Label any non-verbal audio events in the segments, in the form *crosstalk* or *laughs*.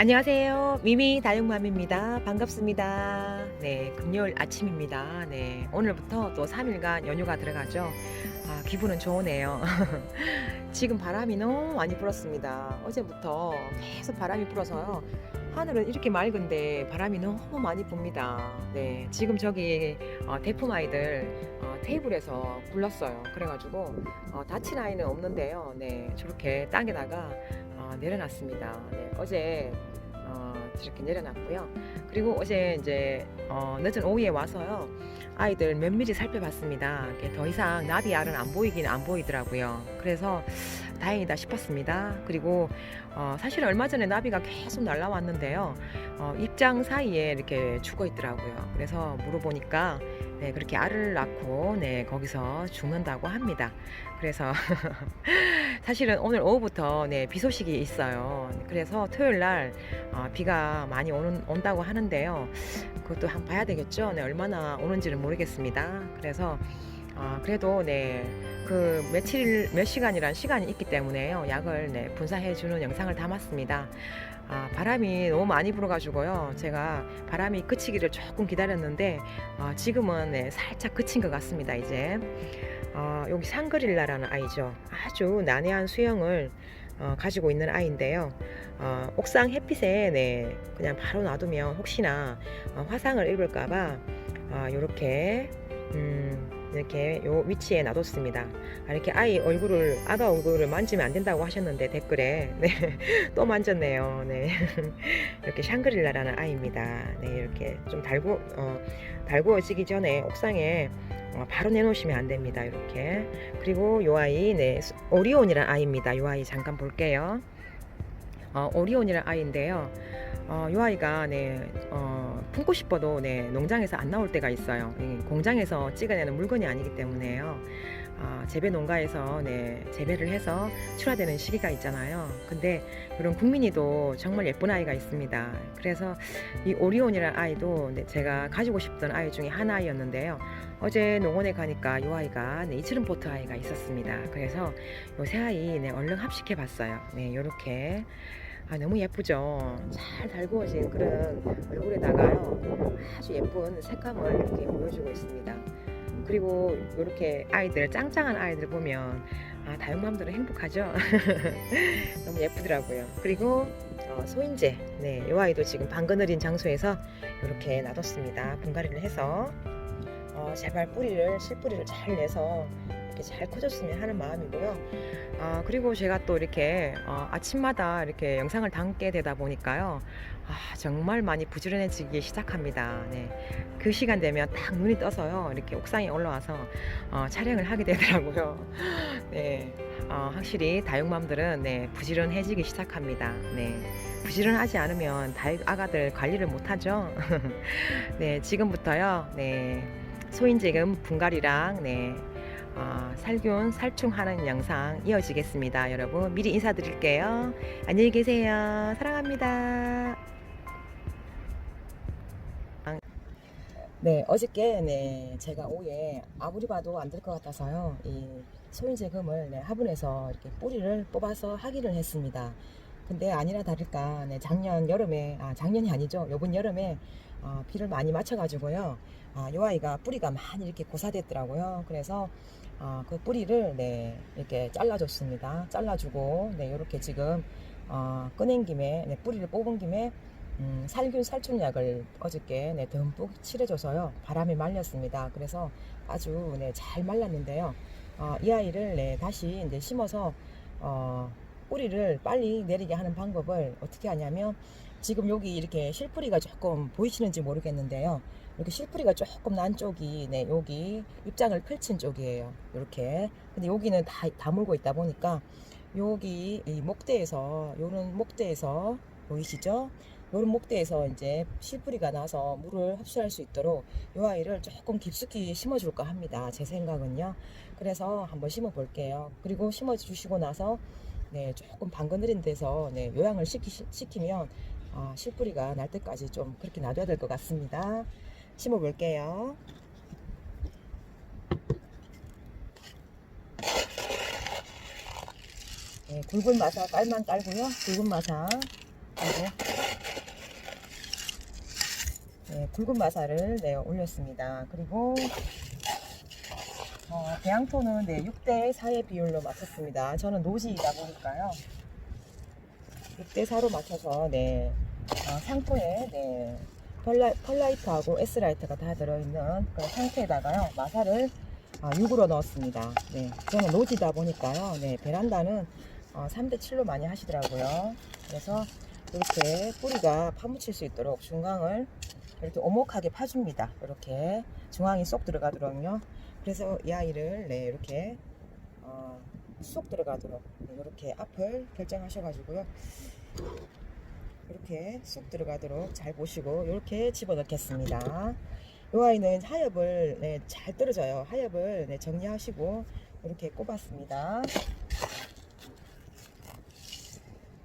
안녕하세요. 미미 다육맘입니다. 반갑습니다. 네, 금요일 아침입니다. 네, 오늘부터 또 3일간 연휴가 들어가죠. 아, 기분은 좋으네요. *laughs* 지금 바람이 너무 많이 불었습니다. 어제부터 계속 바람이 불어서요. 하늘은 이렇게 맑은데 바람이 너무 많이 붑니다. 네, 지금 저기 어, 대품 아이들 어, 테이블에서 굴렀어요. 그래가지고 어, 다친 아이는 없는데요. 네, 저렇게 땅에다가 어, 내려놨습니다. 네, 어제 어, 이렇게 내려놨고요. 그리고 어제 이제 어, 늦은 오후에 와서요. 아이들 면밀히 살펴봤습니다. 더 이상 나비 알은 안 보이긴 안 보이더라고요. 그래서 다행이다 싶었습니다. 그리고 어, 사실 얼마 전에 나비가 계속 날라왔는데요. 어, 입장 사이에 이렇게 죽어 있더라고요. 그래서 물어보니까 네, 그렇게 알을 낳고 네, 거기서 죽는다고 합니다. 그래서 *laughs* 사실은 오늘 오후부터 네, 비 소식이 있어요. 그래서 토요일 날 어, 비가 많이 오는, 온다고 하는데요. 그것도 한번 봐야 되겠죠. 네, 얼마나 오는지는 모르겠습니다. 그래서 어, 그래도 네, 그 며칠 몇 시간이란 시간이 있기 때문에요. 약을 네, 분사해 주는 영상을 담았습니다. 아, 바람이 너무 많이 불어가지고요. 제가 바람이 그치기를 조금 기다렸는데 어, 지금은 네, 살짝 그친 것 같습니다. 이제 어, 여기 상그릴라라는 아이죠. 아주 난해한 수영을 어, 가지고 있는 아이인데요. 어, 옥상 햇빛에 네, 그냥 바로 놔두면 혹시나 어, 화상을 입을까봐 어, 이렇게 음, 이렇게 요 위치에 놔뒀습니다. 아, 이렇게 아이 얼굴을 아가 얼굴을 만지면 안 된다고 하셨는데 댓글에 *laughs* 네, 또 만졌네요. 네. *laughs* 이렇게 샹그릴라라는 아이입니다. 네, 이렇게 좀 달구 어, 달구어지기 전에 옥상에 어, 바로 내놓으시면 안 됩니다. 이렇게 그리고 요 아이 네 오리온이라는 아이입니다. 요 아이 잠깐 볼게요. 어, 오리온이라는 아이인데요. 어, 요 아이가 네 어, 품고 싶어도 네 농장에서 안 나올 때가 있어요. 이 공장에서 찍어내는 물건이 아니기 때문에요. 아, 재배 농가에서 네, 재배를 해서 출하되는 시기가 있잖아요. 근데 그런 국민이도 정말 예쁜 아이가 있습니다. 그래서 이 오리온이라는 아이도 네, 제가 가지고 싶던 아이 중에 하나이었는데요. 어제 농원에 가니까 이 아이가 네, 이츠름 포트 아이가 있었습니다. 그래서 요새 아이 네, 얼른 합식해 봤어요. 네, 요렇게 아, 너무 예쁘죠. 잘 달구어진 그런 얼굴에다가요. 아주 예쁜 색감을 이렇게 보여주고 있습니다. 그리고 이렇게 아이들 짱짱한 아이들 보면 아, 다육맘들은 행복하죠. *laughs* 너무 예쁘더라고요. 그리고 어, 소인재, 네, 이 아이도 지금 방그늘인 장소에서 이렇게 놔뒀습니다. 분갈이를 해서 어, 제발 뿌리를 실뿌리를 잘 내서 이렇게 잘 커졌으면 하는 마음이고요. 아, 그리고 제가 또 이렇게 어, 아침마다 이렇게 영상을 담게 되다 보니까요. 아, 정말 많이 부지런해지기 시작합니다. 네. 그 시간 되면 딱 눈이 떠서요. 이렇게 옥상에 올라와서 어, 촬영을 하게 되더라고요. *laughs* 네. 어, 확실히 다육맘들은 네, 부지런해지기 시작합니다. 네. 부지런하지 않으면 다육 아가들 관리를 못하죠. *laughs* 네, 지금부터요. 네. 소인재금 분갈이랑 네. 어, 살균 살충하는 영상 이어지겠습니다. 여러분 미리 인사드릴게요. 안녕히 계세요. 사랑합니다. 네, 어저께 네 제가 오후에 아무리 봐도 안 될 것 같아서요. 이 소인제금을 네, 화분에서 이렇게 뿌리를 뽑아서 하기를 했습니다. 근데 아니라 다를까 네, 작년 여름에 아 작년이 아니죠. 요번 여름에 어, 비를 많이 맞춰 가지고요. 아, 요 아이가 뿌리가 많이 이렇게 고사됐더라고요. 그래서 어, 그 뿌리를 네 이렇게 잘라줬습니다. 잘라주고 네 이렇게 지금 어, 꺼낸 김에 네, 뿌리를 뽑은 김에 음, 살균 살충약을 어저께 네, 듬뿍 칠해줘서요 바람에 말렸습니다. 그래서 아주 네, 잘 말랐는데요. 어, 이 아이를 네, 다시 이제 심어서 어, 뿌리를 빨리 내리게 하는 방법을 어떻게 하냐면 지금 여기 이렇게 실뿌리가 조금 보이시는지 모르겠는데요. 이렇게 실뿌리가 조금 난 쪽이 네 여기 입장을 펼친 쪽이에요. 이렇게 근데 여기는 다 다물고 있다 보니까 여기 이 목대에서 요런 목대에서 보이시죠? 요런 목대에서 이제 실뿌리가 나서 물을 흡수할 수 있도록 이 아이를 조금 깊숙이 심어 줄까 합니다. 제 생각은요. 그래서 한번 심어 볼게요. 그리고 심어 주시고 나서 네, 조금 방그늘인 데서 네, 요양을 시키, 시키면 아, 실뿌리가 날 때까지 좀 그렇게 놔둬야 될 것 같습니다. 심어 볼게요. 네, 굵은 마사 깔만 깔고요. 굵은 마사 그리고 네, 굵은 마사를 네, 올렸습니다. 그리고 어, 배양토는 네, 6대 4의 비율로 맞췄습니다. 저는 노지이다 보니까요. 6대 4로 맞춰서 네, 어, 상토에 네, 펄라, 펄라이트하고 S라이트가 다 들어있는 그런 상태에다가요. 마사를 어, 6으로 넣었습니다. 네, 저는 노지다 보니까요. 네, 베란다는 어, 3대 7로 많이 하시더라고요. 그래서 이렇게 뿌리가 파묻힐 수 있도록 중앙을 이렇게 오목하게 파줍니다. 이렇게 중앙이 쏙 들어가도록요. 그래서 이 아이를 네, 이렇게 어, 쏙 들어가도록 네, 이렇게 앞을 결정하셔가지고요. 이렇게 쏙 들어가도록 잘 보시고 이렇게 집어넣겠습니다. 이 아이는 하엽을 네, 잘 떨어져요. 하엽을 네, 정리하시고 이렇게 꼽았습니다.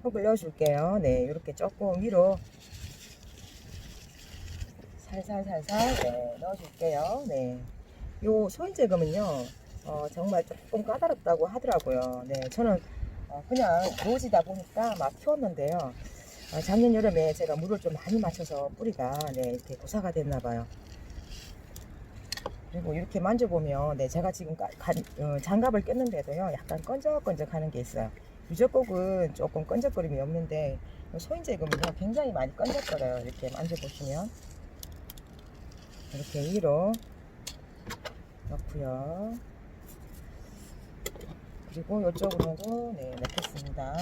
흙을 넣어줄게요. 네, 이렇게 조금 위로 살살살살 네, 넣어줄게요. 네, 요 소인제금은요, 어, 정말 조금 까다롭다고 하더라고요. 네, 저는 어, 그냥 노지다 보니까 막 키웠는데요. 어, 작년 여름에 제가 물을 좀 많이 맞춰서 뿌리가 네, 이렇게 고사가 됐나 봐요. 그리고 이렇게 만져보면 네, 제가 지금 까, 간- 어, 장갑을 꼈는데도요 약간 끈적끈적하는 게 있어요. 유적곡은 조금 끈적거림이 없는데 소인제금은요 굉장히 많이 끈적거려요. 이렇게 만져보시면 이렇게 위로 넣고요. 그리고 이쪽으로도 네, 넣겠습니다.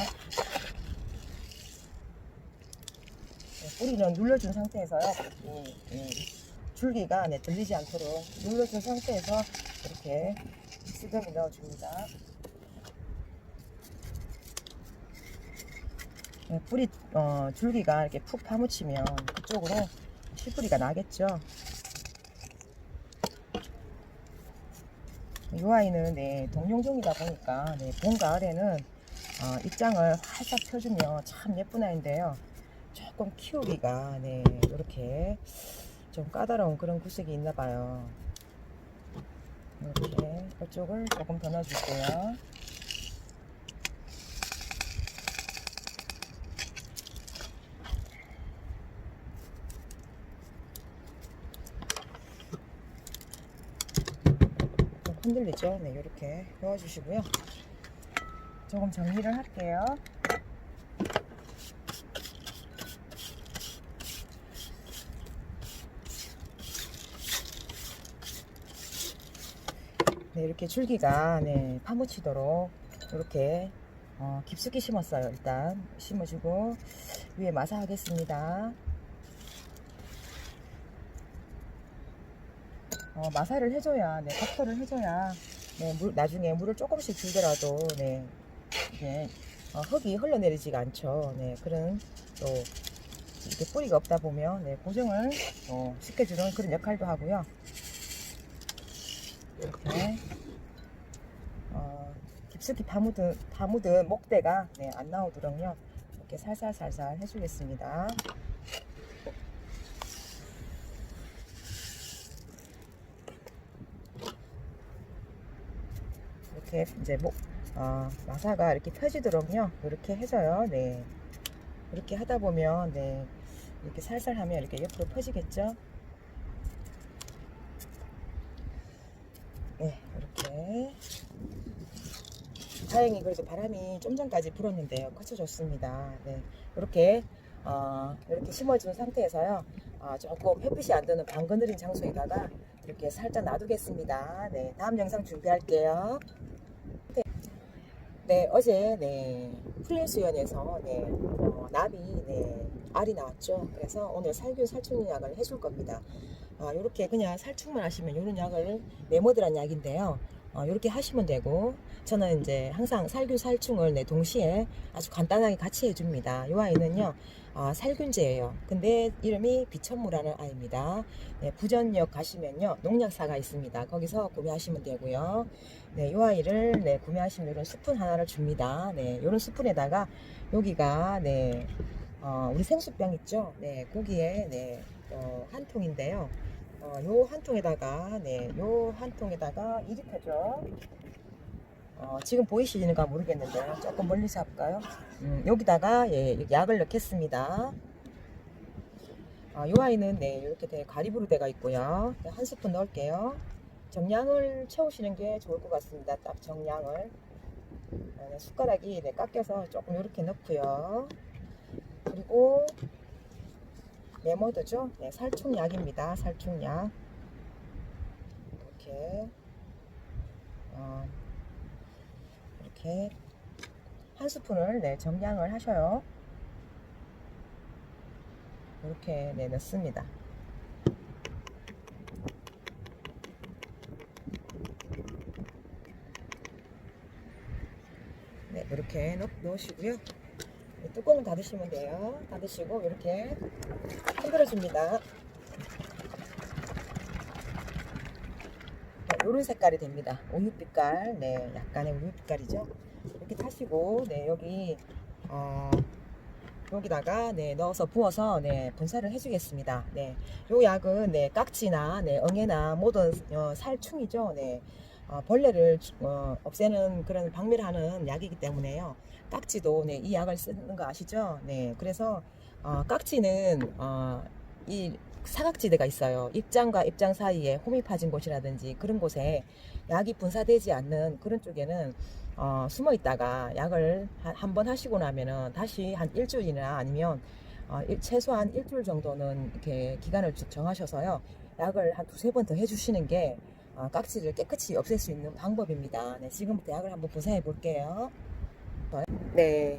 네, 뿌리는 눌러준 상태에서요. 이, 이 줄기가 네, 들리지 않도록 눌러준 상태에서 이렇게 수금이 넣어줍니다. 네, 뿌리 어, 줄기가 이렇게 푹 파묻히면 그쪽으로 씨뿌리가 나겠죠. 이 아이는 네, 동룡종이다 보니까 네, 봄 가을에는 어, 입장을 활짝 펴주면 참 예쁜 아이인데요. 조금 키우기가 네, 이렇게 좀 까다로운 그런 구색이 있나 봐요. 이렇게 이쪽을 조금 더 넣어줄게요. 좀 흔들리죠? 네, 이렇게 넣어주시고요. 조금 정리를 할게요. 네, 이렇게 줄기가 네, 파묻히도록 이렇게 어, 깊숙이 심었어요. 일단 심어주고 위에 마사하겠습니다. 어, 마사를 해줘야, 네, 겉토를 해줘야, 네, 물, 나중에 물을 조금씩 주더라도, 네, 이게 어, 흙이 흘러내리지가 않죠. 네, 그런 또 이렇게 뿌리가 없다 보면, 네, 고정을 어, 시켜주는 그런 역할도 하고요. 이렇게 어, 깊숙이 파묻은, 파묻은 목대가 네, 안 나오도록요. 이렇게 살살살살 해주겠습니다. 이렇게 이제 목 어, 마사가 이렇게 펴지도록요. 이렇게 해줘요. 네. 이렇게 하다 보면 네. 이렇게 살살 하면 이렇게 옆으로 펴지겠죠? 네, 이렇게. 다행히 그래도 바람이 좀 전까지 불었는데요. 커져줬습니다. 네, 이렇게 어, 이렇게 심어준 상태에서요. 어, 조금 햇빛이 안 드는 방 그늘인 장소에다가 이렇게 살짝 놔두겠습니다. 네, 다음 영상 준비할게요. 네, 네, 어제 네 풀린 수연에서 네 어, 나비 네 알이 나왔죠. 그래서 오늘 살균 살충 약을 해줄 겁니다. 아, 이렇게 그냥 살충만 하시면 이런 약을 네모드란 약인데요. 어, 이렇게 하시면 되고 저는 이제 항상 살균 살충을 네, 동시에 아주 간단하게 같이 해줍니다. 이 아이는요 아, 살균제예요. 근데 이름이 비천무라는 아이입니다. 네, 부전역 가시면요 농약사가 있습니다. 거기서 구매하시면 되고요. 네, 이 아이를 네, 구매하시면 이런 스푼 하나를 줍니다. 네, 이런 스푼에다가 여기가 네, 어, 우리 생수병 있죠? 네, 고기에 네, 어, 한 통인데요. 어, 요한 통에다가 네, 요 한 통에다가 2리터죠. 어, 지금 보이시는가 모르겠는데요. 조금 멀리서 할까요? 음, 여기다가 예, 약을 넣겠습니다. 아, 요 아이는 네, 이렇게 돼 가리부로 돼가 있고요. 네, 한 스푼 넣을게요. 정량을 채우시는 게 좋을 것 같습니다. 딱 정량을. 아, 네, 숟가락이 네, 깎여서 조금 이렇게 넣고요. 그리고 레모드죠. 네, 살충약입니다. 살충약. 이렇게 어, 이렇게 한 스푼을 네, 정량을 하셔요. 이렇게 네, 넣습니다. 네, 이렇게 넣, 넣으시고요. 네, 뚜껑을 닫으시면 돼요. 닫으시고 이렇게 흔들어 줍니다. 이런 색깔이 됩니다. 우유빛깔, 네, 약간의 우유빛깔이죠. 이렇게 타시고, 네, 여기 어, 여기다가 네, 넣어서 부어서 네, 분사를 해주겠습니다. 네, 요 약은 네, 깍지나 네, 엉에나 모든 어, 살충이죠. 네, 어, 벌레를 주- 어, 없애는 그런 박멸하는 약이기 때문에요. 깍지도 네, 이 약을 쓰는 거 아시죠? 네, 그래서 어, 깍지는 어, 이 사각지대가 있어요. 입장과 입장 사이에 홈이 파진 곳이라든지 그런 곳에 약이 분사되지 않는 그런 쪽에는 어, 숨어 있다가 약을 한 번 하시고 나면은 다시 한 일주일이나 아니면 어, 일- 최소한 일주일 정도는 이렇게 기간을 주- 정하셔서요. 약을 한 두세 번 더 해주시는 게 어, 깍지를 깨끗이 없앨 수 있는 방법입니다. 네, 지금부터 약을 한번 분사해 볼게요. 네,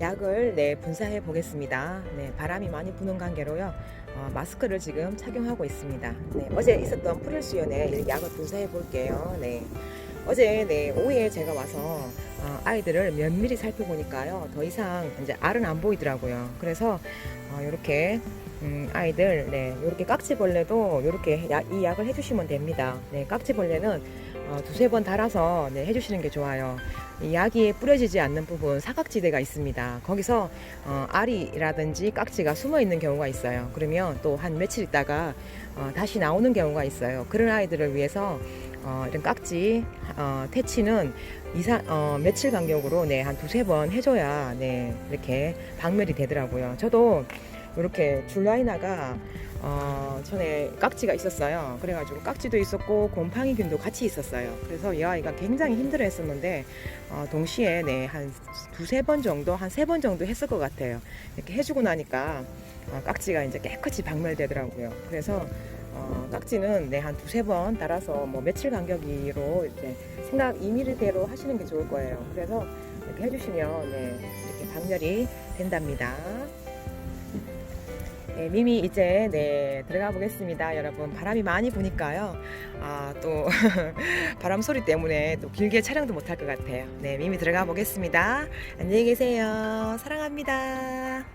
약을 네, 분사해 보겠습니다. 네, 바람이 많이 부는 관계로요. 어, 마스크를 지금 착용하고 있습니다. 네, 어제 있었던 프릴 수연에 약을 분사해 볼게요. 네. 어제 네, 오후에 제가 와서 어, 아이들을 면밀히 살펴보니까요. 더 이상 이제 알은 안 보이더라고요. 그래서 어, 이렇게 음, 아이들 네, 이렇게 깍지벌레도 이렇게 약, 이 약을 해주시면 됩니다. 네, 깍지벌레는 어, 두세 번 달아서 네, 해주시는 게 좋아요. 이 약이 뿌려지지 않는 부분 사각지대가 있습니다. 거기서 어, 알이라든지 깍지가 숨어 있는 경우가 있어요. 그러면 또 한 며칠 있다가 어, 다시 나오는 경우가 있어요. 그런 아이들을 위해서 어, 이런 깍지 어, 퇴치는 이상 어, 며칠 간격으로 네, 한 두세 번 해줘야 네, 이렇게 박멸이 되더라고요. 저도 이렇게 줄라이나가 어, 전에 깍지가 있었어요. 그래가지고 깍지도 있었고 곰팡이균도 같이 있었어요. 그래서 이 아이가 굉장히 힘들어했었는데 어, 동시에 네, 한 두세 번 정도, 한 세 번 정도 했을 것 같아요. 이렇게 해주고 나니까 어, 깍지가 이제 깨끗이 박멸되더라고요. 그래서 어, 깍지는 네, 한 두세 번 달아서 뭐 며칠 간격으로 이제 생각 임의대로 하시는 게 좋을 거예요. 그래서 이렇게 해주시면 네, 이렇게 박멸이 된답니다. 네, 미미 이제 네, 들어가 보겠습니다. 여러분 바람이 많이 부니까요. 아, 또 *laughs* 바람 소리 때문에 또 길게 촬영도 못할 것 같아요. 네, 미미 들어가 보겠습니다. 안녕히 계세요. 사랑합니다.